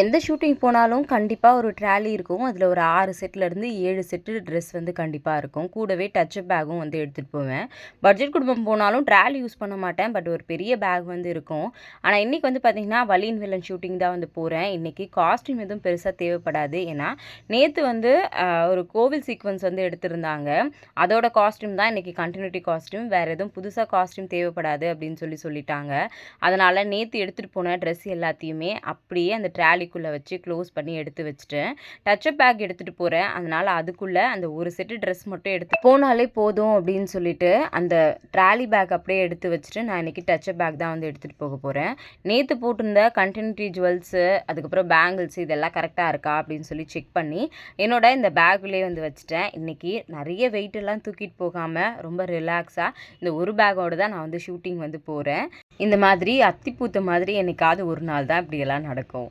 எந்த ஷூட்டிங் போனாலும் கண்டிப்பாக ஒரு ட்ராலி இருக்கும். அதில் ஒரு ஆறு செட்லேருந்து ஏழு செட்டு ட்ரெஸ் வந்து கண்டிப்பாக இருக்கும். கூடவே டச் பேக்கும் வந்து எடுத்துகிட்டு போவேன். பட்ஜெட் குடும்பம் போனாலும் ட்ராலி யூஸ் பண்ண மாட்டேன். பட் ஒரு பெரிய பேக் வந்து இருக்கும். ஆனால் இன்றைக்கி வந்து பார்த்திங்கன்னா வலின் வில்லன் ஷூட்டிங் தான் வந்து போகிறேன் இன்றைக்கி காஸ்ட்யூம் எதுவும் பெருசாக தேவைப்படாது. ஏன்னா நேற்று வந்து ஒரு கோவில் சீக்வன்ஸ் வந்து எடுத்திருந்தாங்க. அதோட காஸ்ட்யூம் தான் இன்றைக்கி கண்டினியூட்டி காஸ்ட்யூம் வேறு எதுவும் புதுசாக காஸ்ட்யூம் தேவைப்படாது அப்படின்னு சொல்லி சொல்லிட்டாங்க. அதனால் நேற்று எடுத்துகிட்டு போன ட்ரெஸ் எல்லாத்தையுமே அப்படியே அந்த ட்ராலிக்குள்ளே வச்சு க்ளோஸ் பண்ணி எடுத்து வச்சுட்டேன். டச்சப் பேக் எடுத்துகிட்டு போகிறேன் அதனால் அதுக்குள்ளே அந்த ஒரு செட்டு ட்ரெஸ் மட்டும் எடுத்து போனாலே போதும் அப்படின்னு சொல்லிட்டு அந்த ட்ராலி பேக் அப்படியே எடுத்து வச்சுட்டு நான் இன்றைக்கி டச்சப் பேக் தான் வந்து எடுத்துகிட்டு போக போகிறேன் நேற்று போட்டிருந்த கண்டினியூட்டி ஜுவல்ஸு அதுக்கப்புறம் பேங்கிள்ஸ் இதெல்லாம் கரெக்டாக இருக்கா அப்படின்னு சொல்லி செக் பண்ணி என்னோட இந்த பேக்குள்ளேயே வந்து வச்சுட்டேன். இன்றைக்கி நிறைய வெயிட்டெல்லாம் தூக்கிட்டு போகாமல் ரொம்ப ரிலாக்ஸாக இந்த ஒரு பேக்கோட தான் நான் வந்து ஷூட்டிங் வந்து போகிறேன் இந்த மாதிரி அத்திப்பூத்த மாதிரி என்னைக்காவது ஒரு நாள் தான் இப்படியெல்லாம் நடக்கும்.